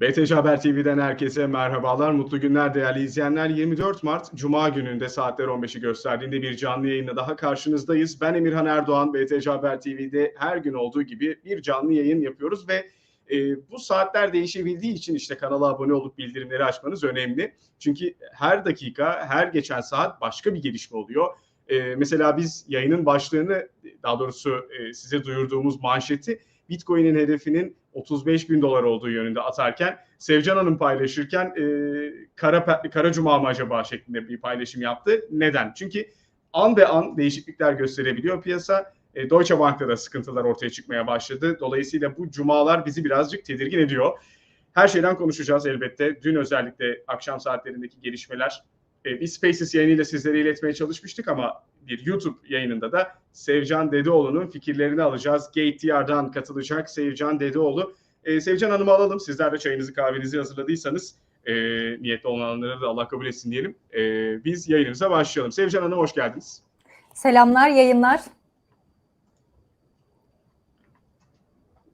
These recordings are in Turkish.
BTC Haber TV'den herkese merhabalar, mutlu günler değerli izleyenler. 24 Mart Cuma gününde saatler 15'i gösterdiğinde bir canlı yayınla daha karşınızdayız. Ben Emirhan Erdoğan, BTC Haber TV'de her gün olduğu gibi bir canlı yayın yapıyoruz ve e, bu saatler değişebildiği için işte kanala abone olup bildirimleri açmanız önemli. Çünkü her dakika, her geçen saat başka bir gelişme oluyor. E, mesela biz yayının başlığını, daha doğrusu e, size duyurduğumuz manşeti Bitcoin'in hedefinin 35 bin dolar olduğu yönünde atarken Sevcan Hanım paylaşırken e, kara, kara cuma mı acaba şeklinde bir paylaşım yaptı. Neden? Çünkü an be an değişiklikler gösterebiliyor piyasa. E, Deutsche Bank'ta da sıkıntılar ortaya çıkmaya başladı. Dolayısıyla bu cumalar bizi birazcık tedirgin ediyor. Her şeyden konuşacağız elbette. Dün özellikle akşam saatlerindeki gelişmeler e, bir Spaces yayınıyla sizlere iletmeye çalışmıştık ama bir YouTube yayınında da Sevcan Dedeoğlu'nun fikirlerini alacağız. GateDR'dan katılacak Sevcan Dedeoğlu. E, Sevcan Hanım'ı alalım. Sizler de çayınızı kahvenizi hazırladıysanız e, niyetli olanları da Allah kabul etsin diyelim. E, biz yayınımıza başlayalım. Sevcan Hanım hoş geldiniz. Selamlar, yayınlar.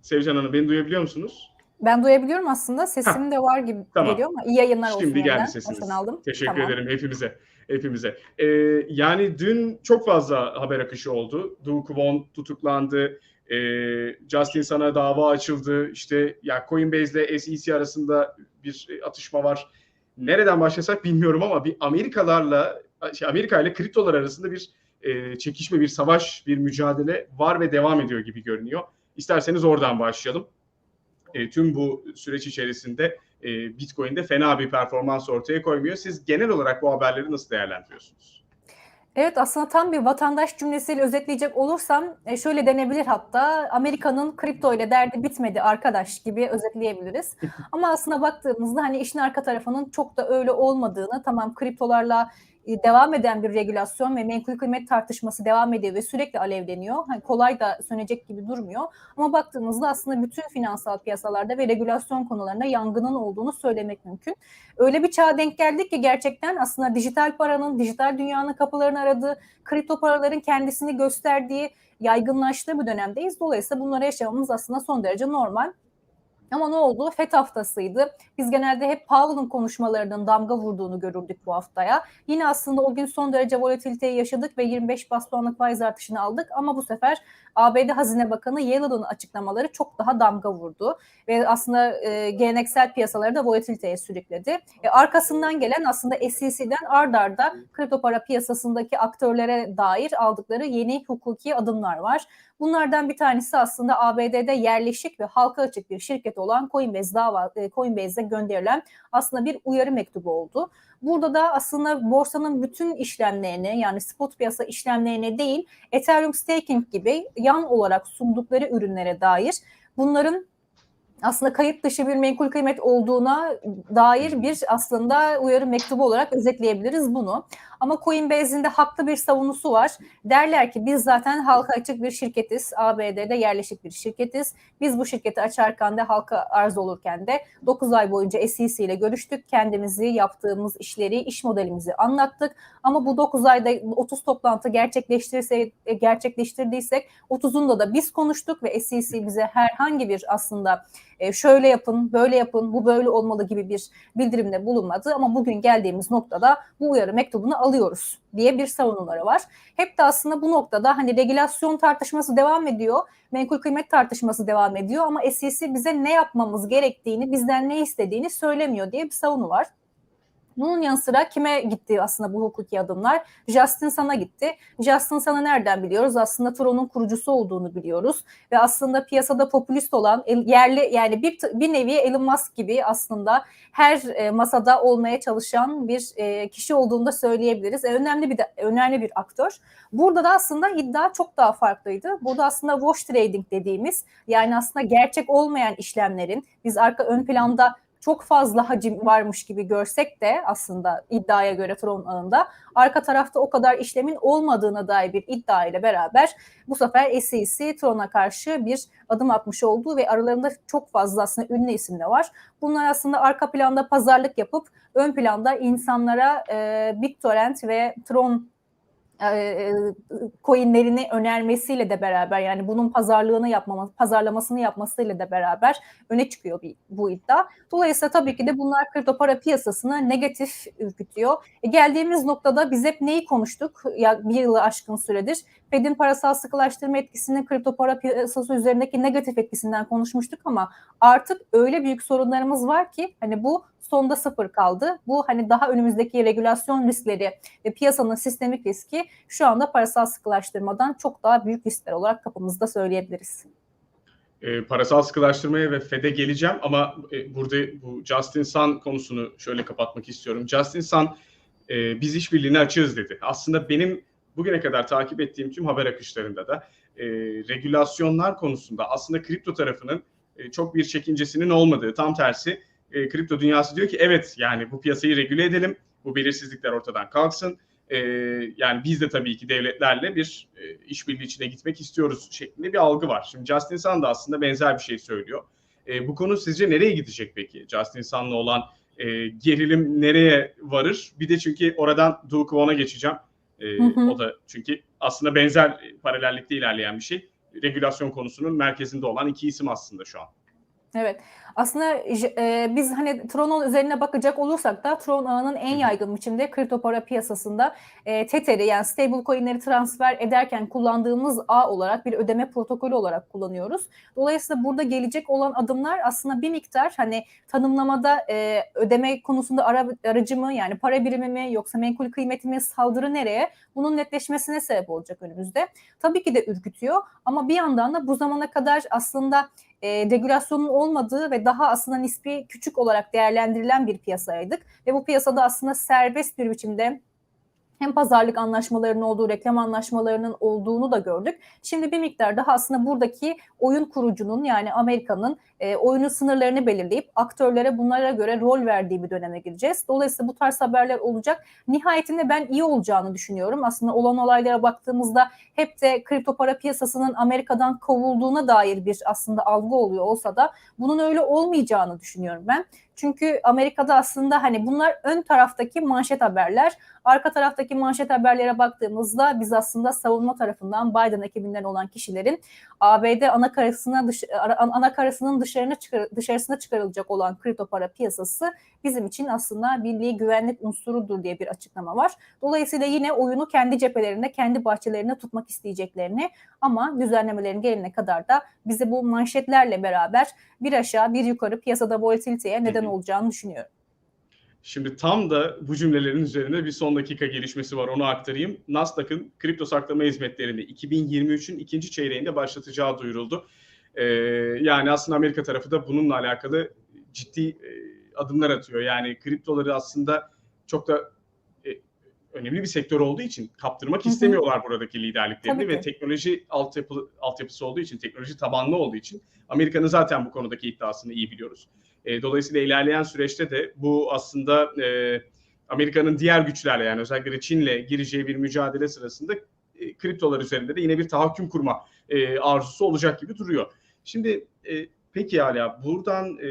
Sevcan Hanım beni duyabiliyor musunuz? Ben duyabiliyorum aslında. Sesim de var gibi Tamam. geliyor ama iyi yayınlar olsun. Şimdi geldi sesiniz. Aldım. Teşekkür Tamam. ederim hepimize. Hepimize. Ee, yani dün çok fazla haber akışı oldu. Du Kwon tutuklandı. Ee, Justin Sun'a dava açıldı. İşte ya Coinbase ile SEC arasında bir atışma var. Nereden başlasak bilmiyorum ama bir Amerikalarla şey, Amerika ile kriptolar arasında bir e, çekişme, bir savaş, bir mücadele var ve devam ediyor gibi görünüyor. İsterseniz oradan başlayalım. E, tüm bu süreç içerisinde e, Bitcoin'de fena bir performans ortaya koymuyor. Siz genel olarak bu haberleri nasıl değerlendiriyorsunuz? Evet aslında tam bir vatandaş cümlesiyle özetleyecek olursam e, şöyle denebilir hatta Amerika'nın kripto ile derdi bitmedi arkadaş gibi özetleyebiliriz. Ama aslında baktığımızda hani işin arka tarafının çok da öyle olmadığını tamam kriptolarla devam eden bir regülasyon ve menkul kıymet tartışması devam ediyor ve sürekli alevleniyor. Hani kolay da sönecek gibi durmuyor. Ama baktığımızda aslında bütün finansal piyasalarda ve regülasyon konularında yangının olduğunu söylemek mümkün. Öyle bir çağa denk geldik ki gerçekten aslında dijital paranın, dijital dünyanın kapılarını aradığı, kripto paraların kendisini gösterdiği, yaygınlaştığı bir dönemdeyiz. Dolayısıyla bunları yaşamamız aslında son derece normal. Ama ne oldu? FED haftasıydı. Biz genelde hep Powell'ın konuşmalarının damga vurduğunu görürdük bu haftaya. Yine aslında o gün son derece volatiliteyi yaşadık ve 25 bas puanlık faiz artışını aldık. Ama bu sefer ABD Hazine Bakanı Yellen'ın açıklamaları çok daha damga vurdu. Ve aslında e, geleneksel piyasaları da volatiliteye sürükledi. E, arkasından gelen aslında SEC'den ard arda kripto para piyasasındaki aktörlere dair aldıkları yeni hukuki adımlar var. Bunlardan bir tanesi aslında ABD'de yerleşik ve halka açık bir şirket olan Coinbase dava e, Coinbase'e gönderilen aslında bir uyarı mektubu oldu. Burada da aslında borsanın bütün işlemlerini yani spot piyasa işlemlerine değil Ethereum staking gibi yan olarak sundukları ürünlere dair bunların aslında kayıt dışı bir menkul kıymet olduğuna dair bir aslında uyarı mektubu olarak özetleyebiliriz bunu. Ama Coinbase'in de haklı bir savunusu var. Derler ki biz zaten halka açık bir şirketiz. ABD'de yerleşik bir şirketiz. Biz bu şirketi açarken de halka arz olurken de 9 ay boyunca SEC ile görüştük. Kendimizi, yaptığımız işleri, iş modelimizi anlattık. Ama bu 9 ayda 30 toplantı gerçekleştirirse, gerçekleştirdiysek 30'unda da biz konuştuk ve SEC bize herhangi bir aslında e, şöyle yapın, böyle yapın, bu böyle olmalı gibi bir bildirimde bulunmadı. Ama bugün geldiğimiz noktada bu uyarı mektubunu alıyoruz diye bir savunuları var. Hep de aslında bu noktada hani regülasyon tartışması devam ediyor, menkul kıymet tartışması devam ediyor ama SEC bize ne yapmamız gerektiğini, bizden ne istediğini söylemiyor diye bir savunu var. Bunun yanı sıra kime gitti aslında bu hukuki adımlar? Justin Sun'a gitti. Justin Sun'ı nereden biliyoruz? Aslında Tron'un kurucusu olduğunu biliyoruz. Ve aslında piyasada popülist olan yerli yani bir, bir nevi Elon Musk gibi aslında her e, masada olmaya çalışan bir e, kişi olduğunu da söyleyebiliriz. E, önemli bir de, önemli bir aktör. Burada da aslında iddia çok daha farklıydı. Burada aslında wash trading dediğimiz yani aslında gerçek olmayan işlemlerin biz arka ön planda çok fazla hacim varmış gibi görsek de aslında iddiaya göre Tron ağında arka tarafta o kadar işlemin olmadığına dair bir iddia ile beraber bu sefer SEC Tron'a karşı bir adım atmış olduğu ve aralarında çok fazla aslında ünlü isim de var. Bunlar aslında arka planda pazarlık yapıp ön planda insanlara e, BitTorrent ve Tron coinlerini önermesiyle de beraber yani bunun pazarlığını yapmama, pazarlamasını yapmasıyla da beraber öne çıkıyor bir, bu iddia. Dolayısıyla tabii ki de bunlar kripto para piyasasını negatif ürkütüyor. E, geldiğimiz noktada biz hep neyi konuştuk? Ya bir yılı aşkın süredir. Fed'in parasal sıkılaştırma etkisinin kripto para piyasası üzerindeki negatif etkisinden konuşmuştuk ama artık öyle büyük sorunlarımız var ki hani bu sonda sıfır kaldı. Bu hani daha önümüzdeki regülasyon riskleri ve piyasanın sistemik riski şu anda parasal sıkılaştırmadan çok daha büyük riskler olarak kapımızda söyleyebiliriz. E, parasal sıkılaştırmaya ve FED'e geleceğim ama e, burada bu Justin Sun konusunu şöyle kapatmak istiyorum. Justin Sun e, biz işbirliğini açığız dedi. Aslında benim bugüne kadar takip ettiğim tüm haber akışlarında da e, regülasyonlar konusunda aslında kripto tarafının e, çok bir çekincesinin olmadığı tam tersi e, kripto dünyası diyor ki evet yani bu piyasayı regüle edelim. Bu belirsizlikler ortadan kalksın. E, yani biz de tabii ki devletlerle bir e, işbirliği içine gitmek istiyoruz şeklinde bir algı var. Şimdi Justin Sun da aslında benzer bir şey söylüyor. E, bu konu sizce nereye gidecek peki? Justin Sun'la olan e, gerilim nereye varır? Bir de çünkü oradan Do Kwon'a geçeceğim. E, hı hı. O da çünkü aslında benzer paralellikte ilerleyen bir şey. Regülasyon konusunun merkezinde olan iki isim aslında şu an. Evet. Aslında e, biz hani Tron'un üzerine bakacak olursak da Tron ağının en yaygın biçimde kripto para piyasasında e, Tether'i yani stable coin'leri transfer ederken kullandığımız ağ olarak bir ödeme protokolü olarak kullanıyoruz. Dolayısıyla burada gelecek olan adımlar aslında bir miktar hani tanımlamada e, ödeme konusunda ara, aracı mı yani para birimi mi yoksa menkul kıymeti mi saldırı nereye bunun netleşmesine sebep olacak önümüzde. Tabii ki de ürkütüyor ama bir yandan da bu zamana kadar aslında e, regülasyonun olmadığı ve daha aslında nispi küçük olarak değerlendirilen bir piyasaydık. Ve bu piyasada aslında serbest bir biçimde hem pazarlık anlaşmalarının olduğu, reklam anlaşmalarının olduğunu da gördük. Şimdi bir miktar daha aslında buradaki oyun kurucunun yani Amerika'nın e, oyunun sınırlarını belirleyip aktörlere bunlara göre rol verdiği bir döneme gireceğiz. Dolayısıyla bu tarz haberler olacak. Nihayetinde ben iyi olacağını düşünüyorum. Aslında olan olaylara baktığımızda hep de kripto para piyasasının Amerika'dan kovulduğuna dair bir aslında algı oluyor olsa da bunun öyle olmayacağını düşünüyorum ben. Çünkü Amerika'da aslında hani bunlar ön taraftaki manşet haberler. Arka taraftaki manşet haberlere baktığımızda biz aslında savunma tarafından Biden ekibinden olan kişilerin ABD anakarasına dış, anakarasının dışarına çıkar, dışarısına çıkarılacak olan kripto para piyasası bizim için aslında birliği güvenlik unsurudur diye bir açıklama var. Dolayısıyla yine oyunu kendi cephelerinde, kendi bahçelerinde tutmak isteyeceklerini ama düzenlemelerin gelene kadar da bizi bu manşetlerle beraber bir aşağı bir yukarı piyasada volatiliteye neden olacağını düşünüyorum. Şimdi tam da bu cümlelerin üzerine bir son dakika gelişmesi var onu aktarayım. Nasdaq'ın kripto saklama hizmetlerini 2023'ün ikinci çeyreğinde başlatacağı duyuruldu. Ee, yani aslında Amerika tarafı da bununla alakalı ciddi e, adımlar atıyor. Yani kriptoları aslında çok da e, önemli bir sektör olduğu için kaptırmak Hı-hı. istemiyorlar buradaki liderliklerini ve teknoloji altyapı, altyapısı olduğu için, teknoloji tabanlı olduğu için Amerika'nın zaten bu konudaki iddiasını iyi biliyoruz. E, dolayısıyla ilerleyen süreçte de bu aslında e, Amerika'nın diğer güçlerle yani özellikle Çin'le gireceği bir mücadele sırasında e, kriptolar üzerinde de yine bir tahakküm kurma e, arzusu olacak gibi duruyor. Şimdi e, peki hala buradan e,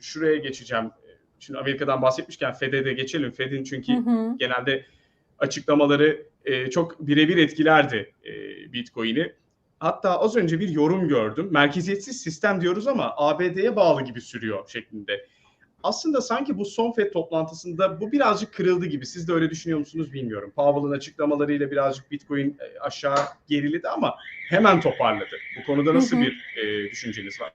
şuraya geçeceğim. Şimdi Amerika'dan bahsetmişken Fed'e de geçelim. Fed'in çünkü hı hı. genelde açıklamaları e, çok birebir etkilerdi e, Bitcoin'i. Hatta az önce bir yorum gördüm. Merkeziyetsiz sistem diyoruz ama ABD'ye bağlı gibi sürüyor şeklinde. Aslında sanki bu son FED toplantısında bu birazcık kırıldı gibi. Siz de öyle düşünüyor musunuz bilmiyorum. Powell'ın açıklamalarıyla birazcık Bitcoin e, aşağı geriledi ama hemen toparladı. Bu konuda nasıl hı hı. bir e, düşünceniz var?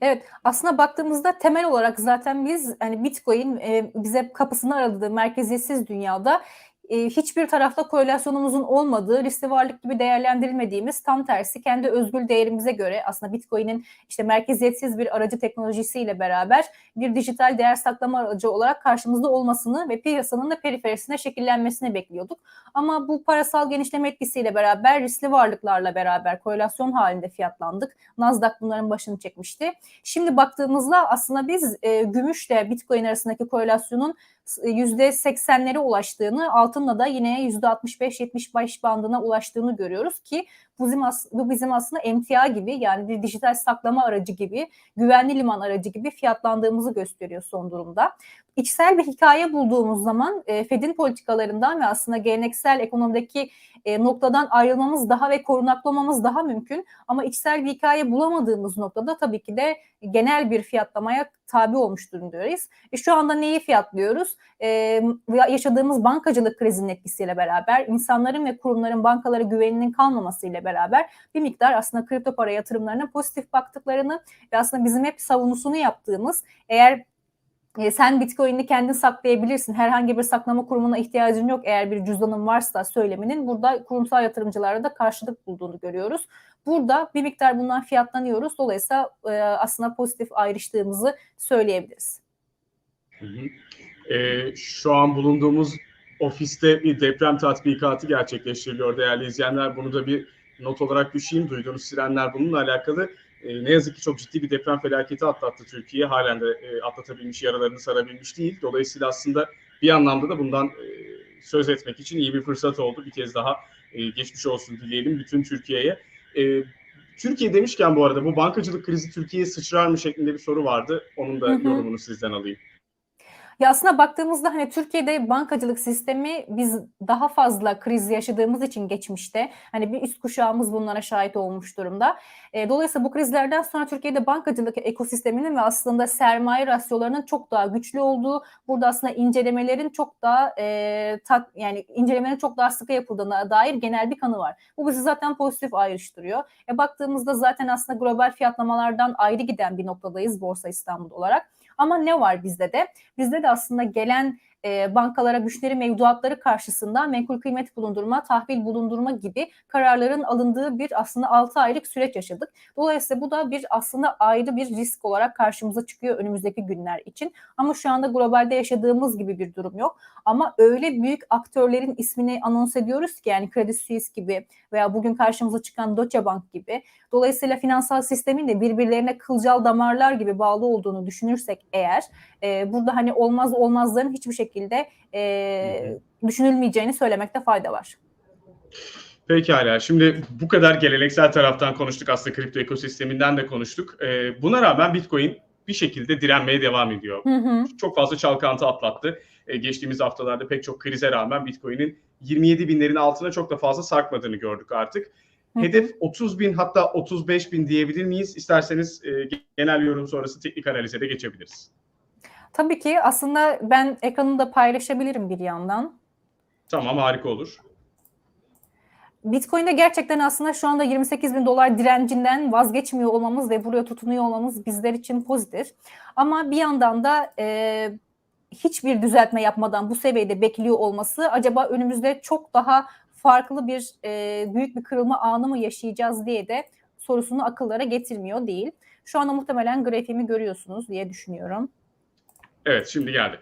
Evet, aslında baktığımızda temel olarak zaten biz hani Bitcoin e, bize kapısını aradığı merkeziyetsiz dünyada e, hiçbir tarafta korelasyonumuzun olmadığı, riskli varlık gibi değerlendirilmediğimiz tam tersi kendi özgül değerimize göre aslında Bitcoin'in işte merkeziyetsiz bir aracı teknolojisiyle beraber bir dijital değer saklama aracı olarak karşımızda olmasını ve piyasanın da periferisine şekillenmesini bekliyorduk. Ama bu parasal genişleme etkisiyle beraber riskli varlıklarla beraber korelasyon halinde fiyatlandık. Nasdaq bunların başını çekmişti. Şimdi baktığımızda aslında biz e, gümüşle Bitcoin arasındaki korelasyonun %80'lere ulaştığını, altınla da yine %65-75 bandına ulaştığını görüyoruz ki bu bizim, bu bizim aslında emtia gibi yani bir dijital saklama aracı gibi, güvenli liman aracı gibi fiyatlandığımızı gösteriyor son durumda. İçsel bir hikaye bulduğumuz zaman e, Fed'in politikalarından ve aslında geleneksel ekonomideki e, noktadan ayrılmamız daha ve korunaklı olmamız daha mümkün. Ama içsel bir hikaye bulamadığımız noktada tabii ki de genel bir fiyatlamaya tabi olmuş durumdayız. E, şu anda neyi fiyatlıyoruz? E, yaşadığımız bankacılık krizinin etkisiyle beraber, insanların ve kurumların bankalara güveninin kalmamasıyla beraber bir miktar aslında kripto para yatırımlarına pozitif baktıklarını ve aslında bizim hep savunusunu yaptığımız eğer e, sen Bitcoin'i kendin saklayabilirsin. Herhangi bir saklama kurumuna ihtiyacın yok eğer bir cüzdanın varsa söyleminin burada kurumsal yatırımcılarda da karşılık bulduğunu görüyoruz. Burada bir miktar bundan fiyatlanıyoruz. Dolayısıyla e, aslında pozitif ayrıştığımızı söyleyebiliriz. E, şu an bulunduğumuz ofiste bir deprem tatbikatı gerçekleştiriliyor değerli izleyenler. Bunu da bir not olarak düşeyim. Duyduğunuz sirenler bununla alakalı. E, ne yazık ki çok ciddi bir deprem felaketi atlattı Türkiye. Halen de e, atlatabilmiş, yaralarını sarabilmiş değil. Dolayısıyla aslında bir anlamda da bundan e, söz etmek için iyi bir fırsat oldu. Bir kez daha e, geçmiş olsun dileyelim bütün Türkiye'ye. E, Türkiye demişken bu arada bu bankacılık krizi Türkiye'ye sıçrar mı şeklinde bir soru vardı. Onun da hı hı. yorumunu sizden alayım. Ya aslında baktığımızda hani Türkiye'de bankacılık sistemi biz daha fazla kriz yaşadığımız için geçmişte hani bir üst kuşağımız bunlara şahit olmuş durumda. E, dolayısıyla bu krizlerden sonra Türkiye'de bankacılık ekosisteminin ve aslında sermaye rasyolarının çok daha güçlü olduğu, burada aslında incelemelerin çok daha e, tat, yani incelemelerin çok daha sıkı yapıldığına dair genel bir kanı var. Bu bizi zaten pozitif ayrıştırıyor. E, baktığımızda zaten aslında global fiyatlamalardan ayrı giden bir noktadayız Borsa İstanbul olarak. Ama ne var bizde de? Bizde de aslında gelen e, bankalara müşteri mevduatları karşısında menkul kıymet bulundurma, tahvil bulundurma gibi kararların alındığı bir aslında 6 aylık süreç yaşadık. Dolayısıyla bu da bir aslında ayrı bir risk olarak karşımıza çıkıyor önümüzdeki günler için. Ama şu anda globalde yaşadığımız gibi bir durum yok. Ama öyle büyük aktörlerin ismini anons ediyoruz ki yani Credit Suisse gibi veya bugün karşımıza çıkan Deutsche Bank gibi. Dolayısıyla finansal sistemin de birbirlerine kılcal damarlar gibi bağlı olduğunu düşünürsek eğer e, burada hani olmaz olmazların hiçbir şekilde e, düşünülmeyeceğini söylemekte fayda var. Pekala. Şimdi bu kadar geleneksel taraftan konuştuk. Aslında kripto ekosisteminden de konuştuk. Ee, buna rağmen Bitcoin bir şekilde direnmeye devam ediyor. Hı hı. Çok fazla çalkantı atlattı. Ee, geçtiğimiz haftalarda pek çok krize rağmen Bitcoin'in 27 binlerin altına çok da fazla sarkmadığını gördük artık. Hı. Hedef 30 bin hatta 35 bin diyebilir miyiz? İsterseniz e, genel yorum sonrası teknik analize de geçebiliriz. Tabii ki aslında ben ekranını da paylaşabilirim bir yandan. Tamam harika olur. Bitcoin'de gerçekten aslında şu anda 28 bin dolar direncinden vazgeçmiyor olmamız ve buraya tutunuyor olmamız bizler için pozitif. Ama bir yandan da e, hiçbir düzeltme yapmadan bu seviyede bekliyor olması acaba önümüzde çok daha farklı bir e, büyük bir kırılma anı mı yaşayacağız diye de sorusunu akıllara getirmiyor değil. Şu anda muhtemelen grafiğimi görüyorsunuz diye düşünüyorum. Evet şimdi geldi.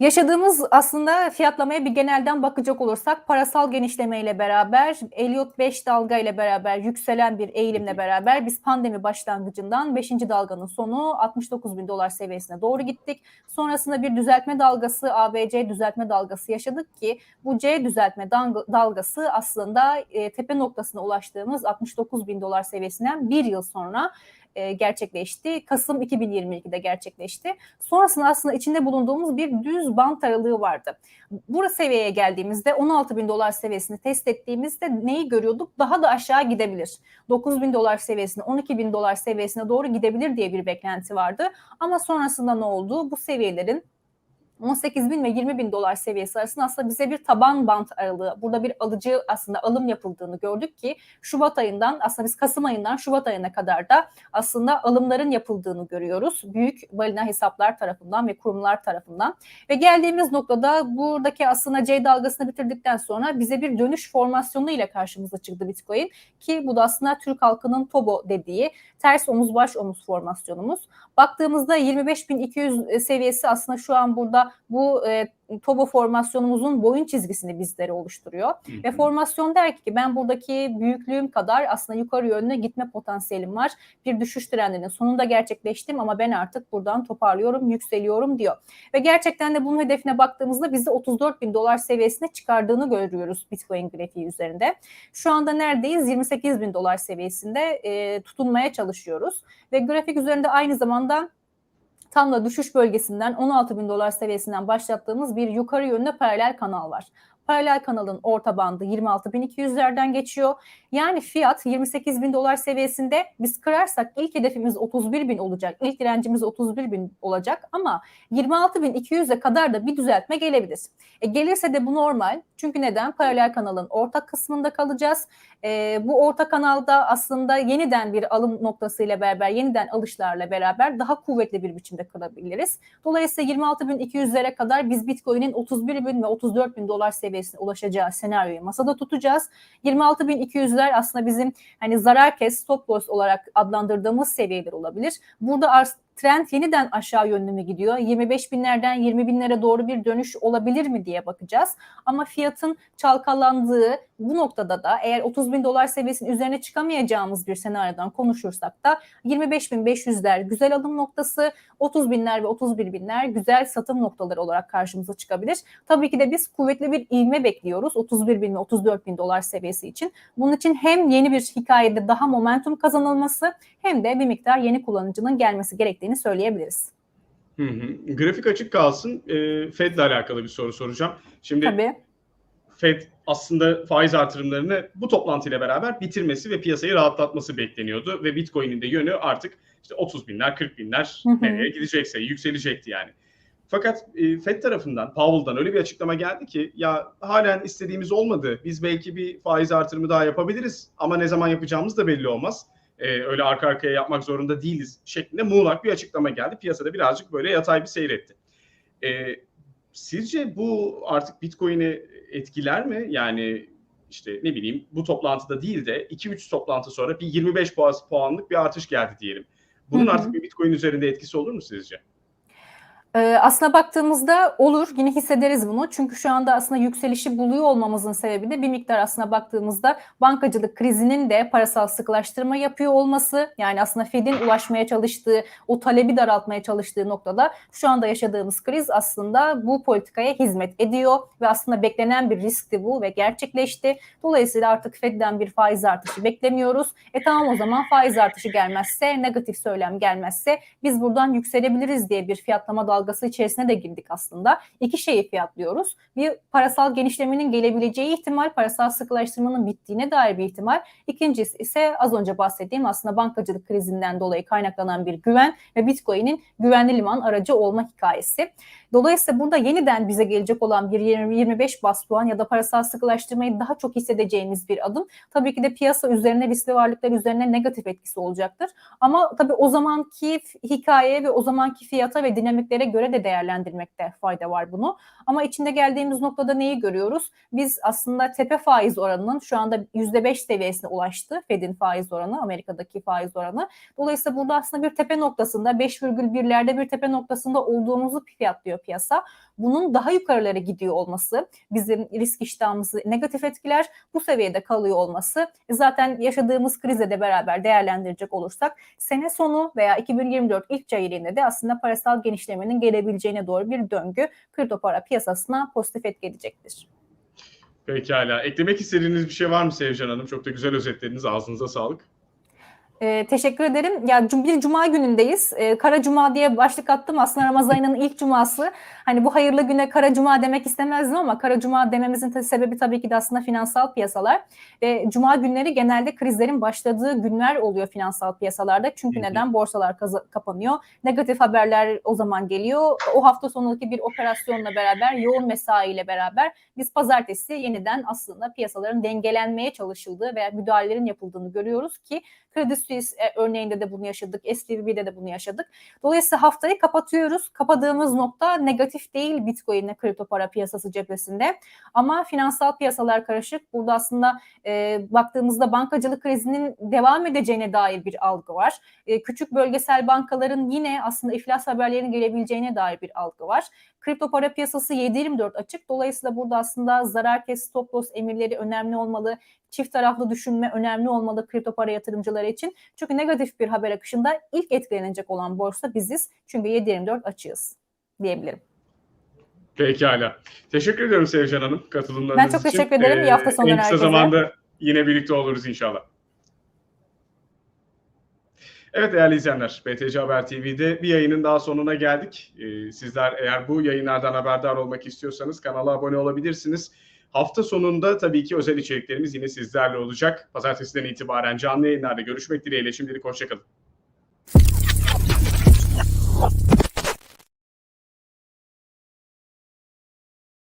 Yaşadığımız aslında fiyatlamaya bir genelden bakacak olursak parasal genişleme ile beraber Elliot 5 dalga ile beraber yükselen bir eğilimle beraber biz pandemi başlangıcından 5. dalganın sonu 69 bin dolar seviyesine doğru gittik. Sonrasında bir düzeltme dalgası ABC düzeltme dalgası yaşadık ki bu C düzeltme dalgası aslında e, tepe noktasına ulaştığımız 69 bin dolar seviyesinden bir yıl sonra e, gerçekleşti. Kasım 2022'de gerçekleşti. Sonrasında aslında içinde bulunduğumuz bir düz bant aralığı vardı. Burası seviyeye geldiğimizde 16 bin dolar seviyesini test ettiğimizde neyi görüyorduk? Daha da aşağı gidebilir. 9 bin dolar seviyesine 12 bin dolar seviyesine doğru gidebilir diye bir beklenti vardı. Ama sonrasında ne oldu? Bu seviyelerin 18 bin ve 20 bin dolar seviyesi arasında aslında bize bir taban bant aralığı, burada bir alıcı aslında alım yapıldığını gördük ki Şubat ayından aslında biz Kasım ayından Şubat ayına kadar da aslında alımların yapıldığını görüyoruz. Büyük balina hesaplar tarafından ve kurumlar tarafından. Ve geldiğimiz noktada buradaki aslında C dalgasını bitirdikten sonra bize bir dönüş formasyonu ile karşımıza çıktı Bitcoin ki bu da aslında Türk halkının TOBO dediği ters omuz baş omuz formasyonumuz. Baktığımızda 25.200 seviyesi aslında şu an burada bu e, Tobo formasyonumuzun boyun çizgisini bizlere oluşturuyor. Hı hı. Ve formasyon der ki ben buradaki büyüklüğüm kadar aslında yukarı yönüne gitme potansiyelim var. Bir düşüş trendinin sonunda gerçekleştim ama ben artık buradan toparlıyorum, yükseliyorum diyor. Ve gerçekten de bunun hedefine baktığımızda bizi 34 bin dolar seviyesine çıkardığını görüyoruz Bitcoin grafiği üzerinde. Şu anda neredeyiz? 28 bin dolar seviyesinde e, tutunmaya çalışıyoruz. Ve grafik üzerinde aynı zamanda tam da düşüş bölgesinden 16 bin dolar seviyesinden başlattığımız bir yukarı yönlü paralel kanal var. Paralel kanalın orta bandı 26.200'lerden geçiyor. Yani fiyat 28 bin dolar seviyesinde biz kırarsak ilk hedefimiz 31 bin olacak. İlk direncimiz 31 bin olacak ama 26.200'e kadar da bir düzeltme gelebilir. E, gelirse de bu normal. Çünkü neden? Paralel kanalın orta kısmında kalacağız. E, bu orta kanalda aslında yeniden bir alım noktasıyla beraber, yeniden alışlarla beraber daha kuvvetli bir biçimde kırabiliriz. Dolayısıyla 26.200'lere kadar biz Bitcoin'in 31 bin ve 34 bin dolar seviyesine ulaşacağı senaryoyu masada tutacağız. 26.200'ler aslında bizim hani zarar kes stop loss olarak adlandırdığımız seviyeler olabilir. Burada trend yeniden aşağı yönlü mü gidiyor? 25 binlerden 20 binlere doğru bir dönüş olabilir mi diye bakacağız. Ama fiyatın çalkalandığı bu noktada da eğer 30 bin dolar seviyesinin üzerine çıkamayacağımız bir senaryodan konuşursak da 25 bin 500'ler güzel alım noktası, 30 binler ve 31 binler güzel satım noktaları olarak karşımıza çıkabilir. Tabii ki de biz kuvvetli bir ivme bekliyoruz 31 bin ve 34 bin dolar seviyesi için. Bunun için hem yeni bir hikayede daha momentum kazanılması hem de bir miktar yeni kullanıcının gelmesi gerektiğini söyleyebiliriz. Hı hı. Grafik açık kalsın. E, Fed'le alakalı bir soru soracağım. Şimdi Tabii. Fed aslında faiz artırımlarını bu toplantıyla beraber bitirmesi ve piyasayı rahatlatması bekleniyordu ve Bitcoin'in de yönü artık işte 30 binler, 40 binler Hı hı. nereye gidecekse yükselecekti yani. Fakat e, Fed tarafından, Powell'dan öyle bir açıklama geldi ki ya halen istediğimiz olmadı. Biz belki bir faiz artırımı daha yapabiliriz ama ne zaman yapacağımız da belli olmaz. E, öyle arka arkaya yapmak zorunda değiliz şeklinde muğlak bir açıklama geldi. Piyasada birazcık böyle yatay bir seyretti. E, sizce bu artık Bitcoin'i etkiler mi? Yani işte ne bileyim bu toplantıda değil de 2-3 toplantı sonra bir 25 puan- puanlık bir artış geldi diyelim. Bunun Hı hı. artık bir Bitcoin üzerinde etkisi olur mu sizce? Ee, aslına baktığımızda olur, yine hissederiz bunu. Çünkü şu anda aslında yükselişi buluyor olmamızın sebebi de bir miktar aslına baktığımızda bankacılık krizinin de parasal sıkılaştırma yapıyor olması. Yani aslında Fed'in ulaşmaya çalıştığı, o talebi daraltmaya çalıştığı noktada şu anda yaşadığımız kriz aslında bu politikaya hizmet ediyor ve aslında beklenen bir riskti bu ve gerçekleşti. Dolayısıyla artık Fed'den bir faiz artışı beklemiyoruz. E tamam o zaman faiz artışı gelmezse, negatif söylem gelmezse biz buradan yükselebiliriz diye bir fiyatlama dalgası içerisine de girdik aslında. İki şeyi fiyatlıyoruz. Bir parasal genişlemenin gelebileceği ihtimal, parasal sıkılaştırmanın bittiğine dair bir ihtimal. İkincisi ise az önce bahsettiğim aslında bankacılık krizinden dolayı kaynaklanan bir güven ve Bitcoin'in güvenli liman aracı olma hikayesi. Dolayısıyla burada yeniden bize gelecek olan bir 20-25 bas puan ya da parasal sıkılaştırmayı daha çok hissedeceğimiz bir adım. Tabii ki de piyasa üzerine, riskli varlıklar üzerine negatif etkisi olacaktır. Ama tabii o zamanki hikaye ve o zamanki fiyata ve dinamiklere göre de değerlendirmekte fayda var bunu. Ama içinde geldiğimiz noktada neyi görüyoruz? Biz aslında tepe faiz oranının şu anda %5 seviyesine ulaştı. Fed'in faiz oranı, Amerika'daki faiz oranı. Dolayısıyla burada aslında bir tepe noktasında 5,1'lerde bir tepe noktasında olduğumuzu fiyatlıyor piyasa. Bunun daha yukarılara gidiyor olması bizim risk iştahımızı negatif etkiler. Bu seviyede kalıyor olması zaten yaşadığımız krize de beraber değerlendirecek olursak sene sonu veya 2024 ilk çeyreğinde de aslında parasal genişlemenin gelebileceğine doğru bir döngü kripto para piyasasına pozitif etki edecektir. Pekala. Eklemek istediğiniz bir şey var mı Sevcan Hanım? Çok da güzel özetlediniz. Ağzınıza sağlık. Ee, teşekkür ederim. Ya bir cuma günündeyiz. Ee, kara cuma diye başlık attım. Aslında Ramazan ayının ilk cuması. Hani bu hayırlı güne kara cuma demek istemezdim ama kara cuma dememizin sebebi tabii ki de aslında finansal piyasalar. Ve cuma günleri genelde krizlerin başladığı günler oluyor finansal piyasalarda. Çünkü neden? Borsalar kapanıyor. Negatif haberler o zaman geliyor. O hafta sonundaki bir operasyonla beraber, yoğun mesaiyle beraber biz pazartesi yeniden aslında piyasaların dengelenmeye çalışıldığı veya müdahalelerin yapıldığını görüyoruz ki Credit Suisse e, örneğinde de bunu yaşadık. SVB'de de bunu yaşadık. Dolayısıyla haftayı kapatıyoruz. Kapadığımız nokta negatif değil Bitcoin'le kripto para piyasası cephesinde. Ama finansal piyasalar karışık. Burada aslında e, baktığımızda bankacılık krizinin devam edeceğine dair bir algı var. E, küçük bölgesel bankaların yine aslında iflas haberlerinin gelebileceğine dair bir algı var. Kripto para piyasası 7-24 açık. Dolayısıyla burada aslında zarar kes stop loss emirleri önemli olmalı. Çift taraflı düşünme önemli olmalı kripto para yatırımcıları için. Çünkü negatif bir haber akışında ilk etkilenecek olan borsa biziz. Çünkü 7-24 açığız diyebilirim. Pekala. Teşekkür ediyorum Sevcan Hanım katılımlarınız Ben için. çok teşekkür ederim. İyi hafta sonları En kısa herkese. zamanda yine birlikte oluruz inşallah. Evet değerli izleyenler, BTC Haber TV'de bir yayının daha sonuna geldik. Ee, sizler eğer bu yayınlardan haberdar olmak istiyorsanız kanala abone olabilirsiniz. Hafta sonunda tabii ki özel içeriklerimiz yine sizlerle olacak. Pazartesiden itibaren canlı yayınlarda görüşmek dileğiyle. Şimdilik hoşçakalın.